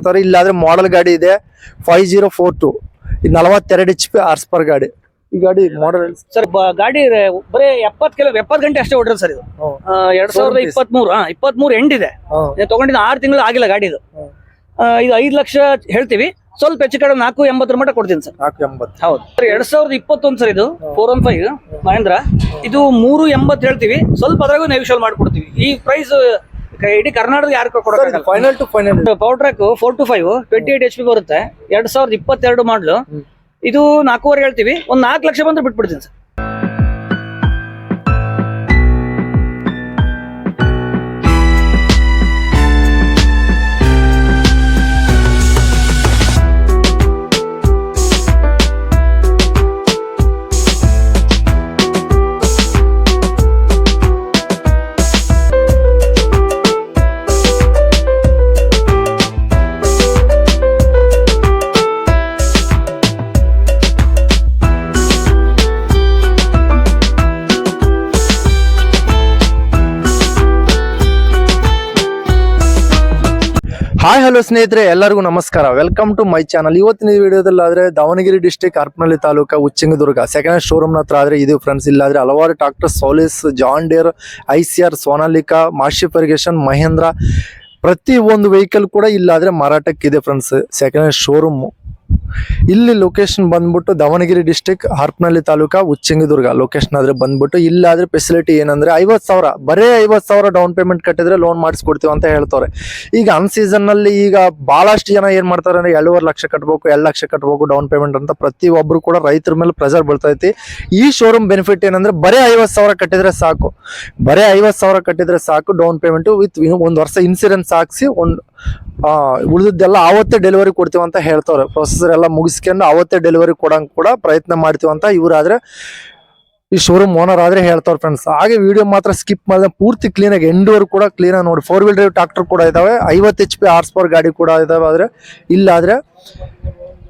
ಮಾಡ್ತಾರೆ ಇಲ್ಲಾದ್ರೆ ಮಾಡಲ್ ಗಾಡಿ ಇದೆ ಫೈವ್ ಜೀರೋ ಫೋರ್ ಟು ಇದು ನಲವತ್ತೆರಡು ಎಚ್ ಪಿ ಆರ್ಸ್ ಪರ್ ಗಾಡಿ. ಈ ಗಾಡಿ ಮಾಡಲ್ ಸರ್ ಗಾಡಿ ಬರೀ ಎಪ್ಪತ್ ಕಿಲೋ ಎಪ್ಪತ್ ಗಂಟೆ ಅಷ್ಟೇ ಹೊಡ್ರಿ ಸರ್ ಇದು. ಆ, ಎರಡ್ ಸಾವಿರದ Showroom piece. ಇಪ್ಪತ್ತ್ ಮೂರು ಇಪ್ಪತ್ತ್ ಮೂರು ಎಂಡ್ ಇದೆ ಇದು ತಗೊಂಡಿದ್ದು ಆರು ತಿಂಗಳು ಆಗಿಲ್ಲ ಗಾಡಿ ಇದು. ಆ, ಇದು ಐದು ಲಕ್ಷ ಹೇಳ್ತೀವಿ. ಸ್ವಲ್ಪ ಹೆಚ್ಚು ಕಡೆ ನಾಲ್ಕು ಎಂಬತ್ತರ ಮಟ್ಟ ಕೊಡ್ತೀನಿ ಸರ್. ನಾಲ್ಕು ಎಂಬತ್ತು. ಹೌದು. ಸರ್ ಎರಡ್ ಸಾವಿರದ ಇಪ್ಪತ್ತೊಂದು ಸರ್ ಇದು ಫೋರ್ ಒನ್ ಫೈವ್ ಮಹೇಂದ್ರ. ಇದು ಮೂರು ಎಂಬತ್ತು ಹೇಳ್ತೀವಿ. ಸ್ವಲ್ಪ ಅದ್ರಾಗೂ ನೈವಿಶಲ್ ಮಾಡ್ಕೊಡ್ತೀವಿ. ಈ ಪ್ರೈಸ್ ಇಡೀ ಕರ್ನಾಟಕ ಯಾರು ಕೊಡೋದು final to final power track four two five twenty eight H P ಬರುತ್ತೆ. ಎರಡ್ ಸಾವಿರದ ಇಪ್ಪತ್ತೆರಡು ಮಾಡ್ಲು ಇದು ನಾಲ್ಕೂವರೆ ಹೇಳ್ತೀವಿ. ಒಂದ್ ನಾಲ್ಕು ಲಕ್ಷ ಬಂದ್ರೆ ಬಿಟ್ಬಿಡ್ತೀನಿ ಸರ್ ಹಾಯ್ ಹಲೋ ಸ್ನೇಹಿತರೆ, ಎಲ್ಲರಿಗೂ ನಮಸ್ಕಾರ. ವೆಲ್ಕಮ್ ಟು ಮೈ ಚಾನಲ್ ಇವತ್ತಿನ ವಿಡಿಯೋದಲ್ಲಿ ಆದ್ರೆ Davanagere district Harapanahalli taluk Uchchangidurga second hand showroom ಹತ್ರ ಆದ್ರೆ ಇದು ಫ್ರೆಂಡ್ಸ್ ಇಲ್ಲಾದ್ರೆ ಹಲವಾರು tractor Solis John Deere Eicher Sonalika Massey Ferguson Mahindra ಪ್ರತಿ ಒಂದು ವೆಹಿಕಲ್ ಕೂಡ ಇಲ್ಲಾದ್ರೆ ಮಾರಾಟಕ್ಕಿದೆ ಫ್ರೆಂಡ್ಸ್ ಸೆಕೆಂಡ್ ಹ್ಯಾಂಡ್ ಶೋರೂಮ್ ಇಲ್ಲಿ ಲೊಕೇಶನ್ ಬಂದ್ಬಿಟ್ಟು ದಾವಣಗೆರೆ ಡಿಸ್ಟಿಕ್ ಹರಪನಹಳ್ಳಿ ತಾಲೂಕ, ಉಚ್ಚಂಗಿದುರ್ಗ. ಲೊಕೇಶನ್ ಆದ್ರೆ ಬಂದ್ಬಿಟ್ಟು ಇಲ್ಲಾದ್ರೆ ಫೆಸಿಲಿಟಿ ಏನಂದ್ರೆ ಐವತ್ತು ಸಾವಿರ. ಬರೇ ಐವತ್ತು ಸಾವಿರ ಡೌನ್ ಪೇಮೆಂಟ್ ಕಟ್ಟಿದ್ರೆ ಲೋನ್ ಮಾಡಿಸ್ಕೊಡ್ತೀವಿ ಅಂತ ಹೇಳ್ತಾರೆ. ಈಗ ಅನ್ ಸೀಸನ್ನಲ್ಲಿ ಈಗ ಬಹಳಷ್ಟು ಜನ ಏನ್ ಮಾಡ್ತಾರೆ ಅಂದ್ರೆ ಎರಡೂವರೆ ಲಕ್ಷ ಕಟ್ಬೇಕು ಎರಡು ಲಕ್ಷ ಕಟ್ಬೇಕು ಡೌನ್ ಪೇಮೆಂಟ್ ಅಂತ ಪ್ರತಿ ಒಬ್ರು ಕೂಡ ರೈತರ ಮೇಲೆ ಪ್ರೆಷರ್ ಬೀಳ್ತೈತಿ. ಈ ಶೋರೂಮ್ ಬೆನಿಫಿಟ್ ಏನಂದ್ರೆ ಬರೇ ಐವತ್ತು ಸಾವಿರ ಕಟ್ಟಿದ್ರೆ ಸಾಕು. ಬರೇ ಐವತ್ತು ಸಾವಿರ ಕಟ್ಟಿದ್ರೆ ಸಾಕು ಡೌನ್ ಪೇಮೆಂಟ್ ವಿತ್ ಒಂದು ವರ್ಷ ಇನ್ಸೂರೆನ್ಸ್ ಹಾಕ್ಸಿ ಒಂದ್ ಉಳಿದಿದ್ದೆಲ್ಲ ಆವತ್ತೇ ಡೆಲಿವರಿ ಕೊಡ್ತೀವಿ ಅಂತ ಹೇಳ್ತಾರೆ ಪ್ರೊಸೆಸರ್ ಎಲ್ಲ ಮುಗಿಸ್ಕೊಂಡು ಆವತ್ತೇ ಡೆಲಿವರಿ ಕೊಡೋಂಗೆ ಕೂಡ ಪ್ರಯತ್ನ ಮಾಡ್ತೀವಿ ಅಂತ ಇವರಾದರೆ ಈ ಶೋರೂಮ್ ಓನರ್ ಆದರೆ ಹೇಳ್ತಾವ್ರೆ ಫ್ರೆಂಡ್ಸ್ ಹಾಗೆ ವಿಡಿಯೋ ಮಾತ್ರ ಸ್ಕಿಪ್ ಮಾಡಿದ್ರೆ ಪೂರ್ತಿ ಕ್ಲೀನಾಗಿ ಎಂಡೋರ್ ಕೂಡ ಕ್ಲೀನಾಗಿ ನೋಡಿ. ಫೋರ್ ವೀಲ್ ಡ್ರೈವ್ ಟ್ರಾಕ್ಟರ್ ಕೂಡ ಇದ್ದಾವೆ ಐವತ್ತು ಎಚ್ ಪಿ ಆರ್ಸ್ ಪವರ್ ಗಾಡಿ ಕೂಡ ಇದ್ದಾವೆ ಆದರೆ ಇಲ್ಲಾದರೆ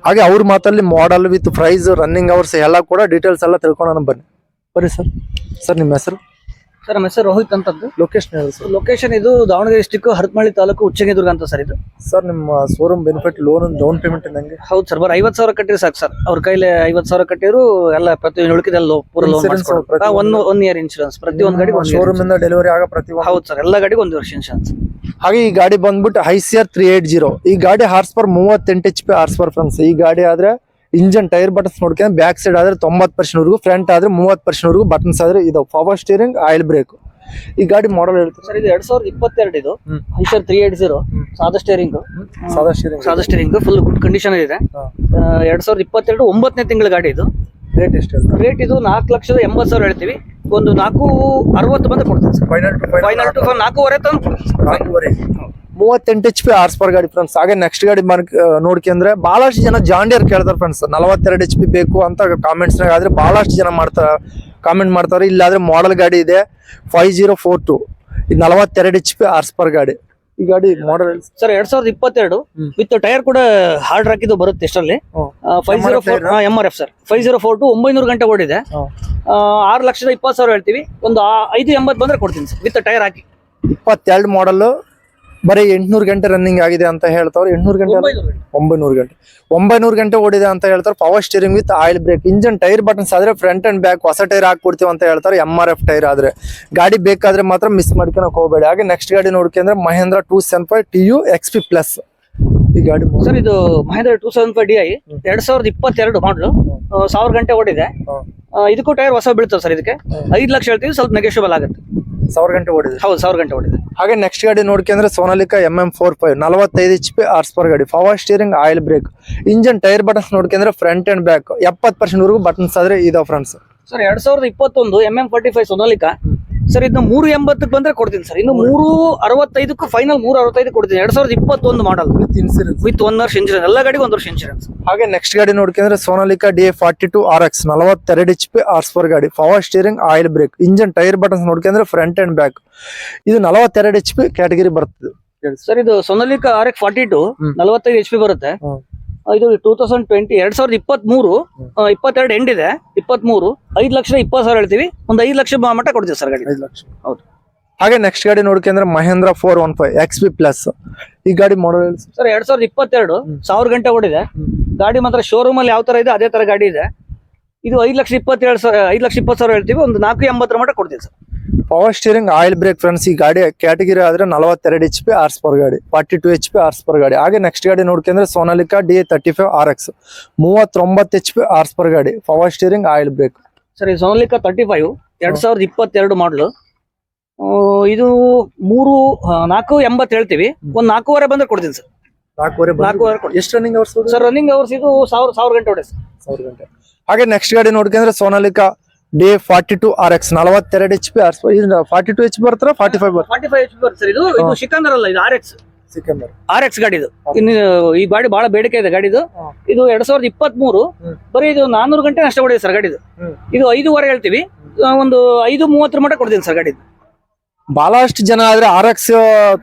ಹಾಗೆ ಅವ್ರ ಮಾತಲ್ಲಿ model with price running hours ಎಲ್ಲ ಕೂಡ ಡೀಟೇಲ್ಸ್ ಎಲ್ಲ ತಿಳ್ಕೊಂಡು ಬನ್ನಿ. ಬನ್ರಿ ಸರ್ ಸರ್ ನಿಮ್ಮ ಹೆಸರು? ಸರ್ ನಮ್ಮ ಹೆಸರು ರೋಹಿತ್ ಅಂತದ್ದು. ಲೊಕೇಶನ್ ಹೇಳಿ ಸರ್. ಲೊಕೇಶನ್ ಇದು ದಾವಣಗೆರೆ ಡಿಸ್ಟಿಕ್ ಹರಪನಹಳ್ಳಿ ತಾಲೂಕು ಉಚ್ಚಂಗಿದುರ್ಗ ಅಂತ ಸರ್ ಇದು. ಸರ್ ನಿಮ್ಮ showroom benefit loan down payment ಇದ್ದಂಗೆ ಹೌದು ಸರ್ ಬರ್ ಐವತ್ ಸಾವಿರ ಕಟ್ಟಿದ್ರೆ ಸಾಕು ಸರ್. ಅವ್ರ ಕೈಲಿ ಐವತ್ ಸಾವಿರ ಕಟ್ಟಿದ್ರು ಎಲ್ಲ ಪ್ರತಿ ಉಳಿಕಿದೆಲ್ಲ ಪೂರ ಲೋನ್ Insurance ಪ್ರತಿ ಒಂದು- ಒನ್ ಒನ್ ಇಯರ್ ಇನ್ಶೂರೆನ್ಸ್ ಪ್ರತಿ ಒಂದು ಗಾಡಿ ಶೋರೂಮ್ ಇಂದ ಡೆಲಿವರಿ ಆಗೋ ಪ್ರತಿ ಒಂದು. ಹೌದು ಸರ್ ಎಲ್ಲ ಗಾಡಿಗೆ ಒಂದು ವರ್ಷ ಇನ್ಶೂರೆನ್ಸ್ ಹಾಗೆ ಈ ಗಾಡಿ ಬಂದ್ಬಿಟ್ಟು I C R three eight zero ಈ ಗಾಡಿ ಹಾರ್ಸ್ ಪರ್ ಮೂವತ್ತೆಂಟು H P horsepower friends ಈ ಗಾಡಿ ಆದ್ರೆ ಇಂಜನ್ ಟೈರ್ ಬಟನ್ಸ್ ನೋಡ್ಕೊಂಡು ಬ್ಯಾಕ್ ಸೈಡ್ ಆದ್ರೆ ತೊಂಬತ್ತು ಪರ್ಸೆಂಟ್ ವರೆಗೂ ಫ್ರಂಟ್ ಆದ್ರೆ ಮೂವತ್ತು ಪರ್ಸೆಂಟ್ ವರೆಗೂ ಬಟನ್ಸ್ ಆದ್ರೆ ಇದು ಪವರ್ ಸ್ಟೀರಿಂಗ್ ಆಯಿಲ್ ಬ್ರೇಕ್ ಈ ಗಾಡಿ ಮಾಡಲ್ ಹೇಳ್ತಾರೆ ಸರ್ ಇದು ಎರಡ್ ಸಾವಿರದ ಇಪ್ಪತ್ತೆರಡು ಇದು. ಐಸರ್ ತ್ರೀ ಏಟ್ ಜೀರೋ ಸಾದಾ ಸ್ಟೇರಿಂಗ್ ಸಾದಾ ಸ್ಟೀರಿಂಗ್ ಸಾದಾ ಸ್ಟೇರಿಂಗ್ ಫುಲ್ ಗುಡ್ ಕಂಡೀಷನ್ ಇದೆ. ಎರಡ್ ಸಾವಿರದ ಇಪ್ಪತ್ತೆರಡು ಒಂಬತ್ತನೇ ತಿಂಗಳ ಗಾಡಿ ಇದು. ರೇಟ್ ಎಷ್ಟು ರೇಟ್ ಇದು ನಾಲ್ಕು ಲಕ್ಷದ ಎಂಬತ್ತು ಸಾವಿರ ಹೇಳ್ತೀವಿ. ಒಂದು ನಾಲ್ಕು ಅರವತ್ತು ಬಂದು ಕೊಡ್ತೀನಿ sir. Final to final to ನಾಲ್ಕೂವರೆ ತಂದು ಕೊಡ್ತೀನಿ ಮೂವತ್ತೆಂಟು ಎಚ್ ಪಿ ಆರ್ಸ್ ಪರ್ ಗಾಡಿ ಫ್ರೆಂಡ್ಸ್ ಹಾಗೆ ನೆಕ್ಸ್ಟ್ ಗಾಡಿ ಮಾರ್ಕ್ ನೋಡ್ಕೊಂಡ್ರೆ ಬಹಳಷ್ಟು ಜನ ಜಾಂಡಿಯರ್ ಕೇಳ್ತಾರೆ ಫ್ರೆಂಡ್ಸ್ ನಲವತ್ತೆರಡು ಎಚ್ ಪಿ ಬೇಕು ಅಂತ ಕಾಮೆಂಟ್ಸ್ ನಾಗ ಆದ್ರೆ ಬಹಳಷ್ಟು ಜನ ಮಾಡ್ತಾರೆ ಕಾಮೆಂಟ್ ಮಾಡ್ತಾರೆ. ಇಲ್ಲಾದ್ರೆ ಮಾಡಲ್ ಗಾಡಿ ಇದೆ ಫೈವ್ ಜೀರೋ ಫೋರ್ ಟು ಇದು ನಲವತ್ತೆರಡು ಎಚ್ ಪಿ ಆರ್ಸ್ ಪರ್ ಗಾಡಿ. ಈ ಗಾಡಿ ಮಾಡಲ್ ಸರ್ ಎರಡ್ ಸಾವಿರದ ಇಪ್ಪತ್ತೆರಡು. ವಿತ್ ಟೈರ್ ಕೂಡ ಹಾರ್ಡ್ ಹಾಕಿದ್ದು ಬರುತ್ತೆ ಎಷ್ಟರಲ್ಲಿ five zero four M R F sir. Five zero four to ಒಂಬೈನೂರು ಗಂಟೆ ಓಡಿದೆ. ಆರು ಲಕ್ಷದ ಇಪ್ಪತ್ತು ಸಾವಿರ ಹೇಳ್ತೀವಿ. ಒಂದು ಐದು ಎಂಬತ್ತು ಬಂದ್ರೆ ಕೊಡ್ತೀನಿ ಸರ್ ವಿತ್ ಟೈರ್ ಹಾಕಿ. ಇಪ್ಪತ್ತೆರಡು ಮಾಡಲ್ ಬರೀ ಎಂಟ್ನೂರು ಗಂಟೆ ರನ್ನಿಂಗ್ ಆಗಿದೆ ಅಂತ ಹೇಳ್ತಾವ್ರೆ. ಎಂಟ್ನೂರು ಗಂಟೆ ಒಂಬೈನೂರು ಗಂಟೆ. ಒಂಬೈನೂರು ಗಂಟೆ. ಓಡಿದೆ ಅಂತ ಹೇಳ್ತಾರೆ power steering with oil brake engine tyre buttons ಆದ್ರೆ ಫ್ರಂಟ್ ಅಂಡ್ ಬ್ಯಾಕ್ ಹೊಸ ಟೈರ್ ಹಾಕ್ಬಿಡ್ತೀವಿ ಅಂತ ಹೇಳ್ತಾರೆ ಎಂ ಆರ್ ಎಫ್ ಟೈರ್ ಆದ್ರೆ. ಗಾಡಿ ಬೇಕಾದ್ರೆ ಮಾತ್ರ ಮಿಸ್ ಮಾಡ್ಕೊಳಕ್ ಹೋಗಬೇಡಿ. ಹಾಗೆ ನೆಕ್ಸ್ಟ್ ಗಾಡಿ ನೋಡ್ಕೊಂಡ್ರೆ Mahindra two seven five T U X P plus ಈ ಗಾಡಿ ಸರ್ ಇದು Mahindra two seven five D I ಎರಡ್ ಸಾವಿರದ ಇಪ್ಪತ್ತೆರಡು ಮಾಡಲು ಸಾವಿರ ಗಂಟೆ ಓಡಿದೆ. ಇದಕ್ಕೂ ಟೈರ್ ಹೊಸ ಬೀಳ್ತದೆ ಸರ್ ಇದಕ್ಕೆ. ಐದು ಲಕ್ಷ ಹೇಳ್ತೀವಿ ಸ್ವಲ್ಪ ನೆಗೆಷಿಯಬಲ್ ಆಗುತ್ತೆ. ಸಾವಿರ ಗಂಟೆ ಓಡಿದೆ. ಹೌದು ಸಾವಿರ ಗಂಟೆ ಓಡಿದೆ. ಹಾಗೆ ನೆಕ್ಸ್ಟ್ ಗಾಡಿ ನೋಡ್ಕೊಂಡ್ರೆ Sonalika M M four five ನಲವತ್ತೈದು ಎಚ್ ಪಿ ಆರ್ಸ್ ಪರ್ ಗಾಡಿ. Power steering oil brake engine tyre buttons ನೋಡ್ಕೊಂಡ್ರೆ ಫ್ರಂಟ್ ಅಂಡ್ ಬ್ಯಾಕ್ ಎಪ್ಪತ್ತು ಪರ್ಸೆಂಟ್ ವರೆಗೂ ಬಟನ್ಸ್ ಆದ್ರೆ ಇದಾವೆ ಫ್ರೆಂಡ್ಸ್ ಸರ್ ಎರಡ್ ಸಾವಿರದ ಇಪ್ಪತ್ತೊಂದು M M forty five Sonalika sir ಇದನ್ನ ಮೂರು ಎಂಬತ್ತಕ್ಕೆ ಬಂದ್ರೆ ಕೊಡ್ತೀನಿ ಸರ್ ಇನ್ನು ಮೂರು ಅರವತ್ತೈದಕ್ಕೆ ಫೈನಲ್ ಮೂರು ಅರವತ್ತೈದು ಕೊಡ್ತೀನಿ. ಎರಡ್ ಸಾವಿರದ ಇಪ್ಪತ್ತೊಂದು model with insurance with one ವರ್ಷ ಇನ್ಶೂರೆನ್ಸ್ ಎಲ್ಲ ಗಾಡಿಗೆ ಒಂದು ವರ್ಷ ಇನ್ಶೂರೆನ್ಸ್ ಹಾಗೆ ನೆಕ್ಸ್ಟ್ ಗಾಡಿ ನೋಡ್ಕೊಂಡ್ರೆ Sonalika D A forty two R X ನಲವತ್ತೆರಡು ಎಚ್ ಪಿ ಆರ್ಸ್ ಪರ್ ಗಾಡಿ. Power steering oil brake engine tyre buttons ನೋಡ್ಕೊಂಡ್ರೆ ಫ್ರಂಟ್ ಅಂಡ್ ಬ್ಯಾಕ್ ಇದು ನಲವತ್ತೆರಡು ಎಚ್ ಪಿ ಕ್ಯಾಟಗರಿ ಬರ್ತದೆ. ಸರ್ ಇದು Sonalika R X forty two ನಲವತ್ತೈದು ಎಚ್ ಪಿ ಬರುತ್ತೆ. ಇದು ಟೂ ತೌಸಂಡ್ ಟ್ವೆಂಟಿ ಎರಡ್ ಸಾವಿರದ ಇಪ್ಪತ್ತ್ ಮೂರು ಇಪ್ಪತ್ತೆರಡು ಎಂಡ್ ಇದೆ. ಇಪ್ಪತ್ತ್ ಮೂರು ಐದು ಲಕ್ಷ ಇಪ್ಪತ್ತು ಸಾವಿರ ಹೇಳ್ತೀವಿ. ಒಂದು ಐದು ಲಕ್ಷ ಮಟ್ಟ ಕೊಡ್ತೀವಿ ಸರ್ ಗಾಡಿ. ಐದು ಲಕ್ಷ. ಹೌದು. ಹಾಗೆ ನೆಕ್ಸ್ಟ್ ಗಾಡಿ ನೋಡ್ಕೊಂಡ್ರೆ Mahindra four one five X P plus ಈ ಗಾಡಿ ಮಾಡಲ್ ಸರ್? ಎರಡ್ ಸಾವಿರದ ಇಪ್ಪತ್ತೆರಡು ಸಾವಿರ ಗಂಟೆ ಓಡಿದೆ. ಗಾಡಿ ಮಾತ್ರ ಶೋರೂಮ್ ಅಲ್ಲಿ ಯಾವ ತರ ಇದೆ ಅದೇ ತರ ಗಾಡಿ ಇದೆ. ಇದು ಐದು ಲಕ್ಷ ಇಪ್ಪತ್ತೇಳು ಸಾವಿರ ಐದು ಲಕ್ಷ ಇಪ್ಪತ್ತು ಸಾವಿರ ಹೇಳ್ತೀವಿ. ಒಂದು ನಾಲ್ಕು ಎಂಬತ್ತರ ಮಟ್ಟ ಕೊಡ್ತೀವಿ sir. Power steering oil brake friends ಈ ಗಾಡಿ ಕ್ಯಾಟಗಿರಿ ಆದ್ರೆ ನಲವತ್ತೆರಡು ಎಚ್ ಪಿ ಆರ್ಸ್ ಪರ್ ಗಾಡಿ forty two H P horsepower ಗಾಡಿ. ಹಾಗೆ ನೆಕ್ಸ್ಟ್ ಗಾಡಿ ನೋಡ್ಕೊಂಡ್ರೆ Sonalika D thirty five R X ಮೂವತ್ತೊಂಬತ್ತು ಎಚ್ ಪಿ ಆರ್ಸ್ ಪರ್ ಗಾಡಿ. Power steering oil brake sir ಈ ಸೋನಾಲಿಕಾ ತರ್ಟಿ ಫೈವ್ ಎರಡ್ ಸಾವಿರದ ಇಪ್ಪತ್ತೆರಡು ಮಾಡಲು ಇದು ಮೂರು ನಾಲ್ಕು ಎಂಬತ್ತು ಹೇಳ್ತೀವಿ. ಒಂದು ನಾಲ್ಕೂವರೆ ಬಂದ್ರೆ ಕೊಡ್ತೀನಿ ಸರ್ ನಾಲ್ಕೂವರೆ ನಾಲ್ಕೂವರೆ ಕೊಡಿ ಎಷ್ಟು running hours sir running hours ಇದು ಸಾವಿರ ಸಾವಿರ ಗಂಟೆ ಹೊಡೆ ಸರ್ ಸಾವಿರ ಗಂಟೆ. ಹಾಗೆ ನೆಕ್ಸ್ಟ್ ಗಾಡಿ ನೋಡ್ಕೊಂಡ್ರೆ Sonalika D forty two R X ನಲವತ್ತೆರಡು H P horse forty two H P ಬರ್ತಾರ forty five forty five H ಬರುತ್ತೆ ಸರ್. ಇದು ಇದು ಸಿಕಂದರ್ ಅಲ್ಲ ಇದು R X Sikander R X ಗಾಡಿ ಇದು ಇನ್ನು ಈ ಗಾಡಿ ಬಹಳ ಬೇಡಿಕೆ ಇದೆ ಗಾಡಿದು. ಇದು ಎರಡ್ ಸಾವಿರದ ಇಪ್ಪತ್ತ್ ಮೂರು ಬರೀ ಇದು ನಾನೂರು ಗಂಟೆ ನಷ್ಟ ಕೊಡಿದೆ ಸರ್ ಗಾಡಿ ಇದು ಇದು ಐದೂವರೆ ಹೇಳ್ತೀವಿ. ಒಂದು ಐದು ಮೂವತ್ತರ ಮಟ್ಟ ಕೊಡ್ತೀನಿ ಸರ್ ಗಾಡಿ ಬಹಳಷ್ಟು ಜನ ಆದ್ರೆ ಆರ್ ಎಕ್ಸ್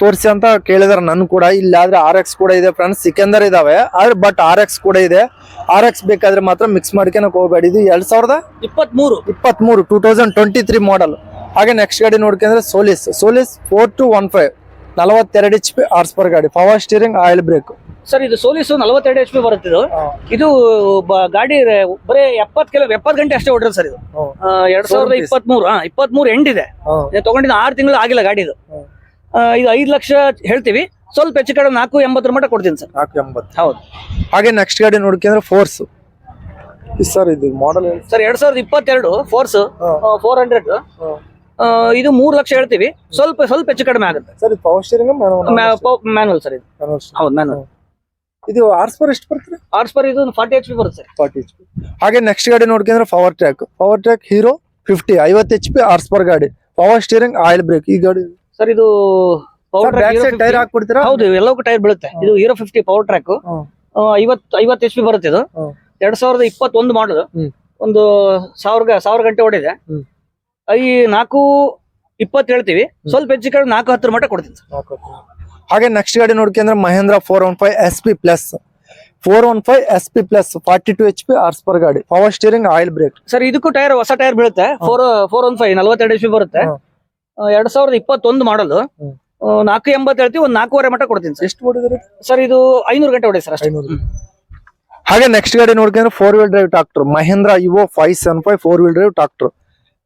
ತೋರಿಸಿ ಅಂತ ಕೇಳಿದಾರೆ ನನ್ ಕೂಡ. ಇಲ್ಲ ಆದ್ರೆ ಆರ್ ಎಕ್ಸ್ ಕೂಡ ಇದೆ ಫ್ರೆಂಡ್ಸ್ ಸಿಕಂದರ್ ಇದಾವೆ. ಆದ್ರೆ ಬಟ್ ಆರ್ ಎಕ್ಸ್ ಕೂಡ ಇದೆ. ಆರ್ ಎಕ್ಸ್ ಬೇಕಾದ್ರೆ ಮಾತ್ರ ಮಿಕ್ಸ್ ಮಾಡ್ಕೊಳಕ್ ಹೋಗ್ಬೇಡಿ. ಇದು ಎರಡ್ ಸಾವಿರದ ಇಪ್ಪತ್ತ್ ಮೂರು ಇಪ್ಪತ್ತ್ ಮೂರು two thousand twenty three model ಹಾಗೆ ನೆಕ್ಸ್ಟ್ ಗಾಡಿ ನೋಡ್ಕೊಂಡ್ರೆ Solis Solis four two one five ನಲವತ್ತೆರಡು ಎಚ್ ಪಿ ಆರ್ಸ್ ಪರ್ ಗಾಡಿ. Power steering oil brake sir ಇದು ಸೋಲಿಸು ನಲವತ್ತೆರಡು ಎಚ್ ಪಿ ಬರುತ್ತೆ ಇದು. ಇದು ಬ- ಗಾಡಿ ರೆ- ಬರೀ ಎಪ್ಪತ್ ಕಿಲೋ ಎಪ್ಪತ್ ಗಂಟೆ ಅಷ್ಟೇ ಹೊಡ್ರಿ ಸರ್ ಇದು. ಆ, ಎರಡ್ ಸಾವಿರದ piece. ಇಪ್ಪತ್ತ್ ಮೂರು ಇಪ್ಪತ್ತ್ ಮೂರು ಎಂಡ್ ಇದೆ ಇದು ತಗೊಂಡಿದ್ದು ಆರು ತಿಂಗಳು ಆಗಿಲ್ಲ ಗಾಡಿ ಇದು. ಹ್ಮ್. ಆ, ಇದು ಐದು ಲಕ್ಷ ಹೇಳ್ತೀವಿ. ಸ್ವಲ್ಪ ಹೆಚ್ಚು ಕಡೆ ನಾಲ್ಕು ಎಂಬತ್ತರ ಮಟ್ಟ ಕೊಡ್ತೀನಿ ಸರ್. ನಾಲ್ಕು ಎಂಬತ್ತು. ಹೌದು. ಹಾಗೆ ನೆಕ್ಸ್ಟ್ ಗಾಡಿ ನೋಡ್ಕೊಂಡ್ರೆ ಫೋರ್ಸ್ ಸರ್ ಇದು ಮಾಡಲ್ ಸರ್ ಎರಡ್ ಸಾವಿರದ ಇಪ್ಪತ್ತೆರಡು ಫೋರ್ಸ್ ಫೋರ್ ಹಂಡ್ರೆಡ್ ಇದು ಮೂರು ಲಕ್ಷ ಹೇಳ್ತೀವಿ. ಸ್ವಲ್ಪ ಸ್ವಲ್ಪ ಹೆಚ್ಚು ಕಡಿಮೆ ಆಗುತ್ತೆ. ಸರ್ ಇದು ಪವರ್ ಸ್ಟೀರಿಂಗ್ ಮ್ಯಾನುವಲ್ ಸರ್ ಇದು. ಹೌದು ಮ್ಯಾನುವಲ್ ಇದು ಆರ್ಸ್ ಪರ್ ಎಷ್ಟು ಬರ್ತದೆ ಆರ್ಸ್ ಪರ್ ಇದು ಫಾರ್ಟಿ ಎಚ್ ಪಿ ಬರುತ್ತೆ ಸರ್. ಫಾರ್ಟಿ ಎಚ್ ಪಿ ಹಾಗೆ ನೆಕ್ಸ್ಟ್ ಗಾಡಿ ನೋಡ್ಕೊಂಡ್ರೆ power track power track hero fifty ಐವತ್ತು ಎಚ್ ಪಿ ಆರ್ಸ್ ಪರ್ ಗಾಡಿ. ಪವರ್ ಸ್ಟೀರಿಂಗ್ ಆಯಿಲ್ ಬ್ರೇಕ್ ಈ ಗಾಡಿ ಸರ್ ಇದು ಪವರ್ ಟೈರ್ ಹಾಕ್ಬಿಡ್ತೀರಾ? ಹೌದು ಎಲ್ಲವಕ್ಕೂ ಟೈರ್ ಬೀಳುತ್ತೆ. ಇದು ಹೀರೋ ಫಿಫ್ಟಿ ಪವರ್ ಟ್ರ್ಯಾಕ್ ಐವತ್ತು ಐವತ್ ಐವತ್ತು ಎಚ್ ಪಿ ಬರುತ್ತೆ ಇದು. ಎರಡ್ ಸಾವಿರದ ಇಪ್ಪತ್ತೊಂದು ಮಾಡಲ್ ಒಂದು ಸಾವಿರ ಸಾವಿರ ಗಂಟೆ ಓಡಿದೆ. ಹ್ಮ್. ಐ ನಾಲ್ಕು ಇಪ್ಪತ್ತು ಹೇಳ್ತೀವಿ. ಸ್ವಲ್ಪ ಹೆಚ್ಚು ಕಡೆ ನಾಲ್ಕು ಹತ್ತರ ಮಟ್ಟ ಕೊಡ್ತೀನಿ ಹಾಗೆ ನೆಕ್ಸ್ಟ್ ಗಾಡಿ ನೋಡ್ಕೊಂಡ್ರೆ Mahindra four one five S P plus four one five S P plus forty two H P horse power ಗಾಡಿ. Power steering oil brake sir ಇದಕ್ಕೂ ಟೈರ್ ಹೊಸ ಟೈರ್ ಬೀಳುತ್ತೆ. ಫೋರ್ ಫೋರ್ ಒನ್ ಫೈವ್ ನಲ್ವತ್ತೆರಡು H P ಬರುತ್ತೆ. ಎರಡ್ ಸಾವಿರದ ಇಪ್ಪತ್ತೊಂದು ಮಾಡಲು. ನಾಲ್ಕು ಎಂಬತ್ತು ಹೇಳ್ತೀವಿ ಒಂದು ನಾಲ್ಕೂವರೆ ಮಟ್ಟ ಕೊಡ್ತೀನಿ ಸರ್ ಎಷ್ಟು ಹೊಡಿದ್ರಿ ಸರ್ ಇದು ಐನೂರು ಗಂಟೆ ಹೊಡೆ ಸರ್ ಅಷ್ಟೇ. ಐನೂರು. ಹಾಗೆ ನೆಕ್ಸ್ಟ್ ಗಾಡಿ ನೋಡ್ಕೊಂಡ್ರೆ four wheel drive tractor Mahindra ಇವೋ five seven five four wheel drive tractor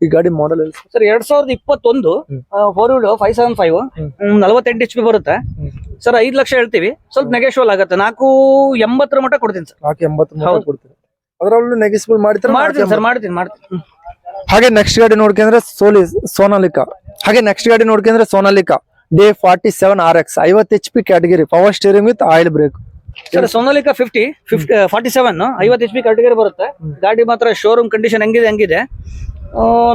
ಈ ಗಾಡಿ ಮಾಡಲ್ ಸರ್ ಎರಡ್ ಸಾವಿರದ ಇಪ್ಪತ್ತೊಂದು. Four wheel five seven five. ನಲವತ್ತೆಂಟು ಎಚ್ ಪಿ ಬರುತ್ತೆ. ಸರ್ ಐದ್ ಲಕ್ಷ ಹೇಳ್ತೀವಿ. ಸ್ವಲ್ಪ ನೆಗೆಶಿವಲ್ ಆಗುತ್ತೆ. ನಾಲ್ಕು ಎಂಬತ್ತರ ಮಟ್ಟ ಕೊಡ್ತೀನಿ ಸರ್. ನಾಲ್ಕು ಎಂಬತ್ತು ಹೌದು. ಕೊಡ್ತೀವಿ ಅದರಲ್ಲೂ ನೆಗೆಸಿಬಲ್ ಮಾಡ್ತಾರೆ ಮಾಡ್ತೀನಿ ಸರ್ ಮಾಡ್ತೀನಿ ಮಾಡ್ತೀನಿ. ಹಾಗೆ ನೆಕ್ಸ್ಟ್ ಗಾಡಿ ನೋಡ್ಕೊಂಡ್ರೆ ಸೋಲಿ ಸೋನಾಲಿಕಾ. ಹಾಗೆ ನೆಕ್ಸ್ಟ್ ಗಾಡಿ ನೋಡ್ಕೊಂಡ್ರೆ Sonalika. D forty seven R X ಐವತ್ತು H P category power steering with oil brake sir Sonalika fifty fifty forty seven ಐವತ್ತು ಎಚ್ ಪಿ ಕ್ಯಾಟಗರಿ ಬರುತ್ತೆ. ಗಾಡಿ ಮಾತ್ರ ಶೋರೂಮ್ ಕಂಡೀಷನ್ ಹೆಂಗಿದೆ ಹೆಂಗಿದೆ.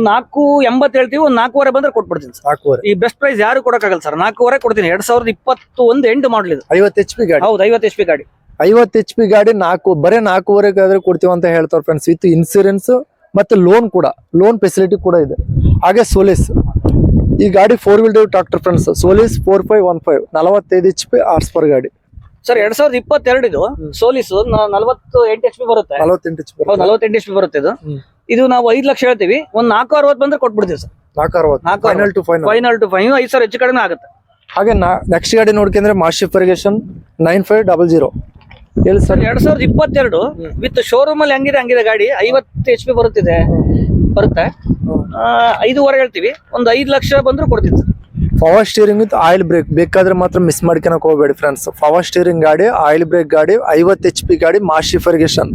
ನಾಲ್ಕು ಎಂಬತ್ತು ಹೇಳ್ತೀವಿ ಒಂದು ನಾಲ್ಕೂವರೆ ಬಂದ್ರೆ ಕೊಟ್ಬಿಡ್ತೀನಿ ಸರ್. ನಾಲ್ಕೂವರೆ. ಈ ಬೆಸ್ಟ್ ಪ್ರೈಸ್ ಯಾರು ಕೊಡಕ್ಕಾಗಲ್ಲ ಸರ್. ನಾಲ್ಕೂವರೆ ಕೊಡ್ತೀನಿ. ಎರಡ್ ಸಾವಿರದ ಇಪ್ಪತ್ತು ಒಂದು ಎಂಟು ಮಾಡಲ್ ಇದು. ಐವತ್ತು ಎಚ್ ಪಿ ಗಾಡಿ. ಹೌದು ಐವತ್ತು ಎಚ್ ಪಿ ಗಾಡಿ. ಐವತ್ತು ಎಚ್ ಪಿ ಗಾಡಿ ನಾಲ್ಕು ಬರೀ ನಾಲ್ಕೂವರೆಗೆ ಆದ್ರೆ ಕೊಡ್ತೀವಿ ಅಂತ ಹೇಳ್ತಾರೆ ಫ್ರೆಂಡ್ಸ್ ವಿತ್ ಇನ್ಸೂರೆನ್ಸ್ ಮತ್ತೆ ಲೋನ್ ಕೂಡ. ಲೋನ್ ಫೆಸಿಲಿಟಿ ಕೂಡ ಇದೆ. ಹಾಗೆ ಸೋಲಿಸ್ ಈ ಗಾಡಿ four wheel drive tractor friends Solis four five one five ನಲವತ್ತೈದು ಎಚ್ ಪಿ ಆರ್ಸ್ ಪರ್ ಗಾಡಿ. ಸರ್ ಎರಡ್ ಸಾವಿರದ ಇಪ್ಪತ್ತೆರಡು ಇದು ಸೋಲಿಸ್ ನಲವತ್ತು ಎಂಟು ಎಚ್ ಪಿ ಬರುತ್ತೆ. ನಲವತ್ತೆಂಟು ಎಚ್ ಪಿ ನಲವತ್ತೆಂಟು ಎಚ್ ಪಿ ಬರುತ್ತೆ ಇದು. ಇದು ನಾವು ಐದು ಲಕ್ಷ ಹೇಳ್ತೀವಿ. ಒಂದ್ ನಾಲ್ಕು ಅರವತ್ತು ಬಂದ್ರೆ ಕೊಟ್ಬಿಡ್ತೀವಿ ಸರ್. ನಾಲ್ಕು ಅರವತ್ತು. ನಾಲ್ಕು final to final final two five ಐದು ಸಾವಿರ ಹೆಚ್ಚು ಕಡಿಮೆ ಆಗುತ್ತೆ. ಹಾಗೆ ನೆಕ್ಸ್ಟ್ ಗಾಡಿ ನೋಡ್ಕೊಂಡ್ರೆ Massey Ferguson nine five double zero. ಹೇಳಿ ಸರ್? ಎರಡ್ ಸಾವಿರದ ಇಪ್ಪತ್ತೆರಡು ವಿತ್ ಶೋರೂಮ್ ಅಲ್ಲಿ ಹಂಗಿದೆ ಹಂಗಿದೆ ಗಾಡಿ. ಐವತ್ತು ಎಚ್ ಪಿ ಬರುತ್ತಿದೆ. ಬರುತ್ತೆ. ಐದೂವರೆ ಹೇಳ್ತೀವಿ. ಒಂದು ಐದು ಲಕ್ಷ ಬಂದ್ರು ಕೊಡ್ತೀನಿ sir. Power steering with oil brake ಬೇಕಾದ್ರೆ ಮಾತ್ರ ಮಿಸ್ ಮಾಡ್ಕೊಳಕ್ ಹೋಗ್ಬೇಡಿ ಫ್ರೆಂಡ್ಸ್ ಪವರ್ ಸ್ಟೀರಿಂಗ್ ಗಾಡಿ ಆಯಿಲ್ ಬ್ರೇಕ್ ಗಾಡಿ ಐವತ್ತು ಎಚ್ ಪಿ ಗಾಡಿ ಮಾಶಿಫರ್ಗೇಷನ್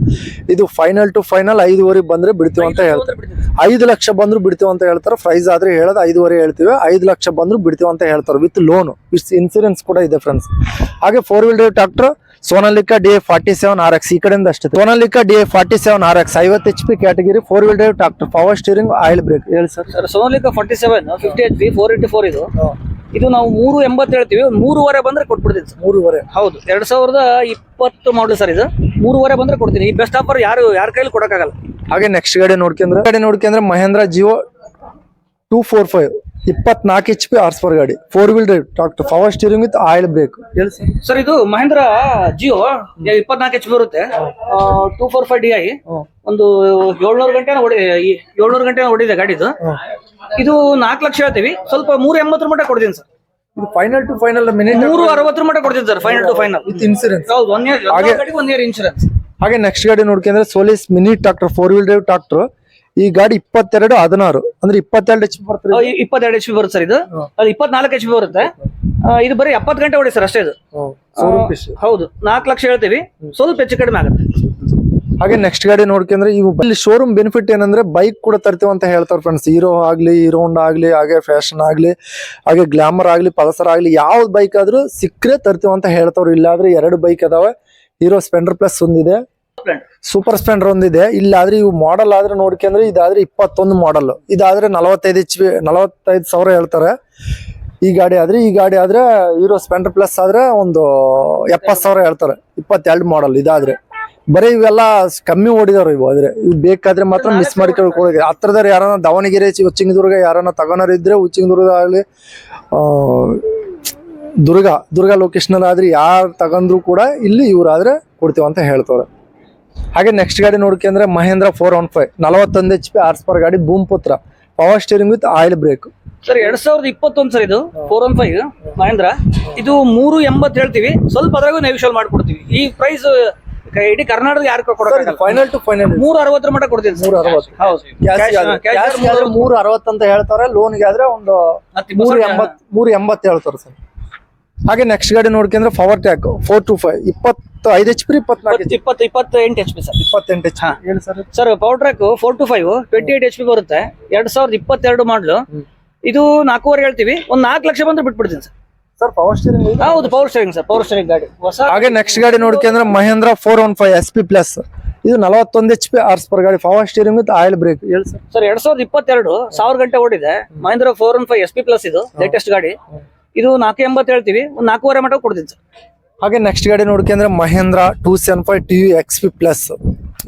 ಇದು ಫೈನಲ್ ಟು ಫೈನಲ್ ಐದುವರೆಗೆ ಬಂದ್ರೆ ಬಿಡ್ತೀವಿ ಅಂತ ಹೇಳ್ತಾರೆ. ಐದು ಲಕ್ಷ ಬಂದ್ರು ಬಿಡ್ತೀವಿ ಅಂತ ಹೇಳ್ತಾರೆ. ಪ್ರೈಸ್ ಆದ್ರೆ ಹೇಳೋದು ಐದುವರೆ ಹೇಳ್ತೀವಿ. ಐದು ಲಕ್ಷ ಬಂದ್ರು ಬಿಡ್ತೀವಿ ಅಂತ ಹೇಳ್ತಾರೆ. ವಿತ್ ಲೋನ್ ವಿತ್ ಇನ್ಸೂರೆನ್ಸ್ ಕೂಡ ಇದೆ ಫ್ರೆಂಡ್ಸ್ ಹಾಗೆ four wheel drive tractor Sonalika D forty seven R X ಈ ಕಡೆಯಿಂದ ಅಷ್ಟೇ. Sonalika D forty seven R X ಐವತ್ತು H P category four wheel drive tractor power steering oil brake ಹೇಳಿ sir. Sir Sonalika forty seven fifty H P four into four ಇದು. ಇದು ನಾವು ಮೂರು ಎಂಬತ್ತು ಹೇಳ್ತೀವಿ ಮೂರುವರೆ ಬಂದ್ರೆ ಕೊಟ್ಬಿಡ್ತೀನಿ ಸರ್. ಮೂರುವರೆ. ಹೌದು ಎರಡು ಸಾವಿರದ ಇಪ್ಪತ್ತು ಮಾಡಲ್ ಸರ್ ಇದು. ಮೂರುವರೆ ಬಂದ್ರೆ ಕೊಡ್ತೀನಿ. ಈ ಬೆಸ್ಟ್ ಆಫರ್ ಯಾರು ಯಾರ ಕೈಲಿ ಕೊಡಕ್ಕಾಗಲ್ಲ. ಹಾಗೆ ನೆಕ್ಸ್ಟ್ ಗಾಡಿ ನೋಡ್ಕೊಂಡ್ರೆ ಗಾಡಿ ನೋಡ್ಕೊಂಡ್ರೆ Mahindra Jivo two four five ಇಪ್ಪತ್ನಾಲ್ಕು ಎಚ್ ಪಿ ಆರ್ಸ್ ಪರ್ ಗಾಡಿ four wheel drive tractor power steering with oil brake sir ಇದು ಮಹೇಂದ್ರ ಜಿಯೋ ಇಪ್ಪತ್ನಾಲ್ಕು ಎಚ್ ಬರುತ್ತೆ. Two four five D I ಒಂದು ಏಳ್ನೂರು ಗಂಟೆ ಹೊಡಿ ಏಳ್ನೂರು ಗಂಟೆ ಹೊಡಿದೆ ಗಾಡಿ ಇದು ನಾಲ್ಕು ಲಕ್ಷ ಹೇಳ್ತೀವಿ. ಸ್ವಲ್ಪ ಮೂರು ಎಂಬತ್ತರ ಮಟ್ಟ ಕೊಡ್ತೀನಿ ಸರ್ ಇದು ಫೈನಲ್ ಟು ಫೈನಲ್ ಮಿನಿಟ್ ಮೂರು ಅರವತ್ತರ ಮಟ್ಟ ಕೊಡ್ತೀನಿ sir final to final with insurance one year ಹಾಗೆ- ಒನ್ ಇಯರ್ ಇನ್ಶೂರೆನ್ಸ್ ಹಾಗೆ ನೆಕ್ಸ್ಟ್ ಗಾಡಿ ನೋಡ್ಕೊಂಡ್ರೆ Solis mini tractor four wheel drive tractor ಈ ಗಾಡಿ ಇಪ್ಪತ್ತೆರಡು ಹದಿನಾರು. ಅಂದ್ರೆ ಇಪ್ಪತ್ತೆರಡು ಎಚ್ ಪಿ ಬರ್ತದೆ ಇಪ್ಪತ್ತೆರಡು ಎಚ್ ಪಿ ಬರುತ್ತೆ ಸರ್ ಇದು. ಅದು ಇಪ್ಪತ್ನಾಲ್ಕು ಎಚ್ ಪಿ ಬರುತ್ತೆ. ಆ, ಇದು ಬರೀ ಎಪ್ಪತ್ತು ಗಂಟೆ ಹೊಡಿ ಸರ್ ಅಷ್ಟೇ ಇದು. ಹೌದು. ನಾಲ್ಕು ಲಕ್ಷ ಹೇಳ್ತೀವಿ. ಸ್ವಲ್ಪ ಹೆಚ್ಚು ಕಡಿಮೆ ಆಗುತ್ತೆ. ಹಾಗೆ ನೆಕ್ಸ್ಟ್ ಗಾಡಿ ನೋಡ್ಕೊಂಡ್ರೆ ಇವು ಇಲ್ಲಿ ಶೋರೂಮ್ ಬೆನಿಫಿಟ್ ಏನಂದ್ರೆ ಬೈಕ್ ಕೂಡ ತರ್ತೀವಿ ಅಂತ ಹೇಳ್ತಾರೆ ಫ್ರೆಂಡ್ಸ್ ಹೀರೋ ಆಗ್ಲಿ ಹೀರೋ ಹೋಂಡಾ ಆಗ್ಲಿ ಹಾಗೆ ಫ್ಯಾಷನ್ ಆಗ್ಲಿ ಹಾಗೆ ಗ್ಲಾಮರ್ ಆಗ್ಲಿ ಪಲ್ಸರ್ ಆಗ್ಲಿ ಯಾವ ಬೈಕ್ ಆದ್ರೂ ಸಿಕ್ಕರೆ ತರ್ತೀವಿ ಅಂತ ಹೇಳ್ತಾವ್ರು. ಇಲ್ಲಾದ್ರೆ ಎರಡು ಬೈಕ್ ಅದಾವೆ. ಹೀರೋ ಸ್ಪೆಂಡರ್ ಪ್ಲಸ್ ಒಂದಿದೆ. ಸೂಪರ್ ಸ್ಪೆಂಡರ್ ಒಂದಿದೆ. ಇಲ್ಲಾದ್ರೆ ಇವು ಮಾಡೆಲ್ ಆದ್ರೆ ನೋಡ್ಕೊಂಡ್ರೆ ಇದಾದ್ರೆ ಇಪ್ಪತ್ತೊಂದು ಮಾಡೆಲ್ ಇದಾದ್ರೆ ನಲವತ್ತೈದು ಎಚ್ ಪಿ ನಲವತ್ತೈದು ಸಾವಿರ ಹೇಳ್ತಾರೆ. ಈ ಗಾಡಿ ಆದ್ರೆ ಈ ಗಾಡಿ ಆದ್ರೆ ಹೀರೋ ಸ್ಪೆಂಡರ್ ಪ್ಲಸ್ ಆದ್ರೆ ಒಂದು ಎಪ್ಪತ್ತು ಸಾವಿರ ಹೇಳ್ತಾರೆ. ಇಪ್ಪತ್ತೆರಡು ಮಾಡೆಲ್ ಇದಾದ್ರೆ. ಬರೀ ಇವೆಲ್ಲ ಕಮ್ಮಿ ಓಡಿದವ್ರು ಇವು ಆದ್ರೆ. ಇವು ಬೇಕಾದ್ರೆ ಮಾತ್ರ ಮಿಸ್ ಮಾಡ್ಕೊಳಕ್ ಹತ್ರದವ್ರು ಯಾರನ್ನ ದಾವಣಗೆರೆ ಉಚ್ಚಿಂಗದುರ್ಗ ಯಾರನ್ನ ತಗೋನಾರ ಇದ್ರೆ ಉಚ್ಚಿಂಗದುರ್ಗ ಆಗಲಿ ದುರ್ಗ ದುರ್ಗ ಲೊಕೇಶನ್ ಆದ್ರೆ ಯಾರು ತಗೊಂಡ್ರು ಕೂಡ ಇಲ್ಲಿ ಇವ್ರಾದ್ರೆ ಕೊಡ್ತೀವಿ ಅಂತ ಹೇಳ್ತವ್ರೆ. ಹಾಗೆ ನೆಕ್ಸ್ಟ್ ಗಾಡಿ ನೋಡ್ಕೊಂಡ್ರೆ ಮಹೇಂದ್ರ ಫೋರ್ ಒನ್ ಫೈವ್ ನಲವತ್ತೊಂದು ಎಚ್ ಪಿ ಆರ್ಸ್ ಪರ್ ಗಾಡಿ Bhoomiputra power steering with oil brake sir ಎರಡ್ ಸಾವಿರದ ಇಪ್ಪತ್ತೊಂದು ಸರ್ ಇದು ಫೋರ್ ಒನ್ ಫೈವ್ ಮಹೇಂದ್ರ. ಇದು ಮೂರು ಎಂಬತ್ತು ಹೇಳ್ತೀವಿ ಸ್ವಲ್ಪ ಅದ್ರಾಗೂ ನೆವಿಷಲ್ ಮಾಡ್ಕೊಡ್ತೀವಿ. ಈ ಪ್ರೈಸ್ ಇಡೀ ಕರ್ನಾಟಕ ಯಾರು ಕೊಡೋಕ್ಕಾಗಲ್ಲ. ಫೈನಲ್ ಟು ಫೈನಲ್ ಮೂರು ಅರವತ್ತರ ಮಟ್ಟ ಕೊಡ್ತೀನಿ ಮೂರು ಅರವತ್ತು. ಹೌದು. ಆದ್ರೆ ಮೂರು ಅರವತ್ತು. ಅಂತ ಹೇಳ್ತಾರೆ ಲೋನ್ಗೆ ಆದ್ರೆ ಒಂದು ಮೂರು ಎಂಬತ್ ಮೂರು ಎಂಬತ್ತು ಹೇಳ್ತಾರೆ ಸರ್ ಹಾಗೆ ನೆಕ್ಸ್ಟ್ ಗಾಡಿ ನೋಡ್ಕೊಂಡ್ರೆ power tack four two five ಇಪ್ಪತ್ತು ಐದು ಎಚ್ ಪಿ ಇಪ್ಪತ್ನಾಲ್ಕು ಇಪ್ಪತ್ತು ಇಪ್ಪತ್ತೆಂಟು ಎಚ್ ಪಿ ಸರ್. ಇಪ್ಪತ್ತೆಂಟು ಎಚ್ ಪಿ ಹೇಳಿ sir. Sir Powertrac four two five twenty eight H P ಬರುತ್ತೆ. ಎರಡ್ ಸಾವಿರದ ಇಪ್ಪತ್ತೆರಡು ಮಾಡಲು ಇದು ನಾಲ್ಕೂವರೆ ಹೇಳ್ತೀವಿ. ಒಂದ್ ನಾಲ್ಕು ಲಕ್ಷ ಬಂದ್ರೆ ಬಿಟ್ಬಿಡ್ತೀನಿ ಸರ್. ಸರ್ ಪವರ್ ಸ್ಟೀರಿಂಗ್ ಹೌದು power steering sir power steering ಗಾಡಿ. ಹೊಸ ಹಾಗೆ ನೆಕ್ಸ್ಟ್ ಗಾಡಿ ನೋಡ್ಕೊಂಡ್ರೆ Mahindra four one five S P plus ಇದು ನಲವತ್ತೊಂದು ಎಚ್ ಪಿ ಆರ್ಸ್ ಪರ್ ಗಾಡಿ. Power steering with oil brake ಹೇಳಿ ಸರ್. ಸರ್ ಎರಡ್ ಸಾವಿರದ ಇಪ್ಪತ್ತೆರಡು ಸಾವಿರ ಗಂಟೆ ಓಡಿದೆ. Mahindra four one five S P plus ಇದು ಲೇಟೆಸ್ಟ್ ಗಾಡಿ. ಇದು ನಾಲ್ಕು ಎಂಬತ್ತು ಹೇಳ್ತೀವಿ. ಒಂದು ನಾಲ್ಕೂವರೆ ಮಟ್ಟ ಕೊಡ್ತೀನಿ ಸರ್. ಹಾಗೆ ನೆಕ್ಸ್ಟ್ ಗಾಡಿ ನೋಡ್ಕೊಂಡ್ರೆ Mahindra two seven five T U X P plus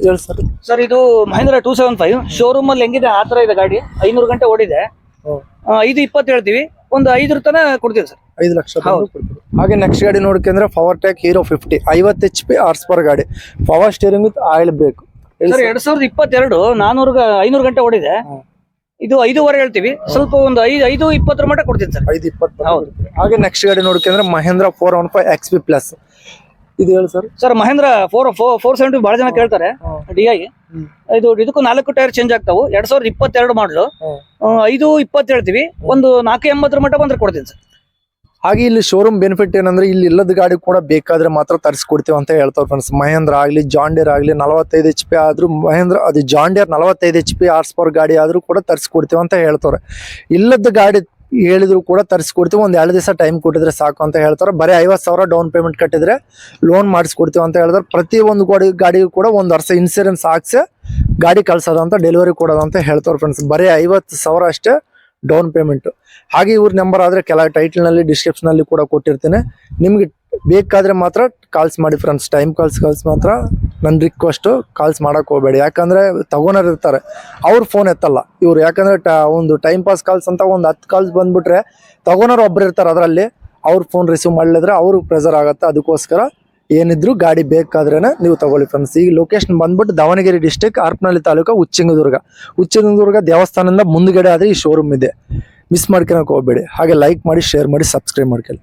ಹೇಳಿ ಸರ್. ಸರ್ ಇದು Mahindra two seven five showroom ಅಲ್ಲಿ ಹೆಂಗಿದೆ? ಆ ತರ ಇದೆ ಗಾಡಿ. ಐನೂರು ಗಂಟೆ ಓಡಿದೆ. ಆ, ಐದು ಇಪ್ಪತ್ತು ಹೇಳ್ತೀವಿ. ಒಂದು ಐದರ ತನ ಕೊಡ್ತೀವಿ ಸರ್. ಐದು ಲಕ್ಷ ಹಾಗೆ ನೆಕ್ಸ್ಟ್ ಗಾಡಿ ನೋಡ್ಕೊಂಡ್ರೆ ಪವರ್ ಟ್ಯಾಕ್ ಹೀರೋ ಫಿಫ್ಟಿ ಐವತ್ತು ಎಚ್ ಪಿ ಆರ್ಸ್ ಪರ್ ಗಾಡಿ. Power steering with oil brake sir ಎರಡ್ ಸಾವಿರದ ಇಪ್ಪತ್ತೆರಡು ನಾನೂರು ಐನೂರು ಗಂಟೆ ಓಡಿದೆ. ಇದು ಐದೂವರೆ ಹೇಳ್ತೀವಿ. ಸ್ವಲ್ಪ ಒಂದು ಐದು ಐದು ಇಪ್ಪತ್ತರ ಮಟ್ಟ ಕೊಡ್ತೀನಿ ಸರ್. ಐದು ಇಪ್ಪತ್ತು ಹೌದು. ಹಾಗೆ ನೆಕ್ಸ್ಟ್ ಗಾಡಿ ನೋಡ್ಕೊಂಡ್ರೆ Mahindra four one five X P plus ಇದು ಹೇಳಿ sir. Sir Mahindra four four seventy ಬಹಳ ಜನ ಕೇಳ್ತಾರೆ. ಡಿ ಐ ಇದು ಇದಕ್ಕೂ ನಾಲ್ಕು ಟೈರ್ ಚೇಂಜ್ ಆಗ್ತಾವು. ಎರಡ್ ಸಾವಿರದ ಇಪ್ಪತ್ತೆರಡು ಮಾಡಲು ಐದು ಇಪ್ಪತ್ತು ಹೇಳ್ತೀವಿ. ಒಂದು ನಾಲ್ಕು ಎಂಬತ್ತರ ಮಟ್ಟ ಬಂದ್ರೆ ಕೊಡ್ತೀನಿ ಸರ್. ಹಾಗೆ ಇಲ್ಲಿ ಶೋರೂಮ್ ಬೆನಿಫಿಟ್ ಏನಂದ್ರೆ ಇಲ್ಲಿ ಇಲ್ಲದ ಗಾಡಿ ಕೂಡ ಬೇಕಾದ್ರೆ ಮಾತ್ರ ತರಿಸ್ಕೊಡ್ತೀವಿ ಅಂತ ಹೇಳ್ತಾರೆ ಫ್ರೆಂಡ್ಸ್ ಮಹೇಂದ್ರ ಆಗಲಿ ಜಾಂಡಿಯರ್ ಆಗಲಿ ನಲವತ್ತೈದು ಎಚ್ ಪಿ ಆದ್ರೂ ಮಹೇಂದ್ರ, ಅದು ಜಾಂಡಿಯರ್ ನಲವತ್ತೈದು ಎಚ್ ಪಿ ಆರ್ಸ್ ಪರ್ ಗಾಡಿ ಆದರೂ ಕೂಡ ತರಿಸ್ಕೊಡ್ತೀವಿ ಅಂತ ಹೇಳ್ತಾರೆ. ಇಲ್ಲದ ಗಾಡಿ ಹೇಳಿದ್ರು ಕೂಡ ತರಿಸ್ಕೊಡ್ತೀವಿ. ಒಂದು ಎರಡು ದಿವಸ ಟೈಮ್ ಕೊಟ್ಟಿದ್ರೆ ಸಾಕು ಅಂತ ಹೇಳ್ತಾರೆ. ಬರೀ ಐವತ್ತು ಸಾವಿರ ಡೌನ್ ಪೇಮೆಂಟ್ ಕಟ್ಟಿದ್ರೆ ಲೋನ್ ಮಾಡಿಸ್ಕೊಡ್ತೀವಿ ಅಂತ ಹೇಳ್ತಾರೆ. ಪ್ರತಿ ಒಂದು ಗಾಡಿ, ಗಾಡಿಗೂ ಕೂಡ ಒಂದು ವರ್ಷ ಇನ್ಸೂರೆನ್ಸ್ ಹಾಕ್ಸಿ ಗಾಡಿ ಕಳ್ಸೋದಂತ ಡೆಲಿವರಿ ಕೊಡೋದಂತ ಹೇಳ್ತಾರೆ ಫ್ರೆಂಡ್ಸ್ ಬರೀ ಐವತ್ತು ಸಾವಿರ ಅಷ್ಟೇ ಡೌನ್ ಪೇಮೆಂಟ್. ಹಾಗೆ ಇವ್ರ ನಂಬರ್ ಆದ್ರೆ ಕೆಲ ಟೈಟಲ್ನಲ್ಲಿ ಡಿಸ್ಕ್ರಿಪ್ಷನ್ ಅಲ್ಲಿ ಕೂಡ ಕೊಟ್ಟಿರ್ತೇನೆ. ನಿಮ್ಗೆ ಬೇಕಾದ್ರೆ ಮಾತ್ರ ಕಾಲ್ಸ್ ಮಾಡಿ ಫ್ರೆಂಡ್ಸ್ ಟೈಮ್ ಕಾಲ್ಸ್ ಕಾಲ್ಸ್ ಮಾತ್ರ ನನ್ನ ರಿಕ್ವೆಸ್ಟ್ ಕಾಲ್ಸ್ ಮಾಡೋಕೆ ಹೋಗಬೇಡಿ. ಯಾಕಂದ್ರೆ ತಗೋನರ್ ಇರ್ತಾರೆ, ಅವ್ರ ಫೋನ್ ಎತ್ತಲ್ಲ. ಇವ್ರು ಯಾಕಂದ್ರೆ ಟ- ಒಂದು ಟೈಮ್ ಪಾಸ್ ಕಾಲ್ಸ್ ಅಂತ ಒಂದು ಹತ್ತು ಕಾಲ್ಸ್ ಬಂದ್ಬಿಟ್ರೆ ತಗೋನರ್ ಒಬ್ರು ಇರ್ತಾರೆ ಅದರಲ್ಲಿ, ಅವ್ರ ಫೋನ್ ರಿಸೀವ್ ಮಾಡಲಿದ್ರೆ ಅವ್ರಿಗೆ ಪ್ರೆಸರ್ ಆಗುತ್ತೆ. ಅದಕ್ಕೋಸ್ಕರ ಏನಿದ್ರು ಗಾಡಿ ಬೇಕಾದ್ರೇನ ನೀವು ತಗೊಳ್ಳಿ ಫ್ರೆಂಡ್ಸ್ ಈ ಲೊಕೇಶನ್ ಬಂದ್ಬಿಟ್ಟು ದಾವಣಗೆರೆ ಡಿಸ್ಟಿಕ್ ಹರಪನಹಳ್ಳಿ ತಾಲೂಕು ಉಚ್ಚಿಂಗದುರ್ಗ ಉಚ್ಚಿಂಗದುರ್ಗ ದೇವಸ್ಥಾನದಿಂದ ಮುಂದ್ಗಡೆ ಆದ್ರೆ ಈ ಶೋರೂಮ್ ಇದೆ. ಮಿಸ್ ಮಾಡ್ಕೊಳಕ್ ಹೋಗ್ಬೇಡಿ. ಹಾಗೆ ಲೈಕ್ ಮಾಡಿ ಶೇರ್ ಮಾಡಿ ಸಬ್ಸ್ಕ್ರೈಬ್ ಮಾಡ್ಕೊಳ್ಳಿ.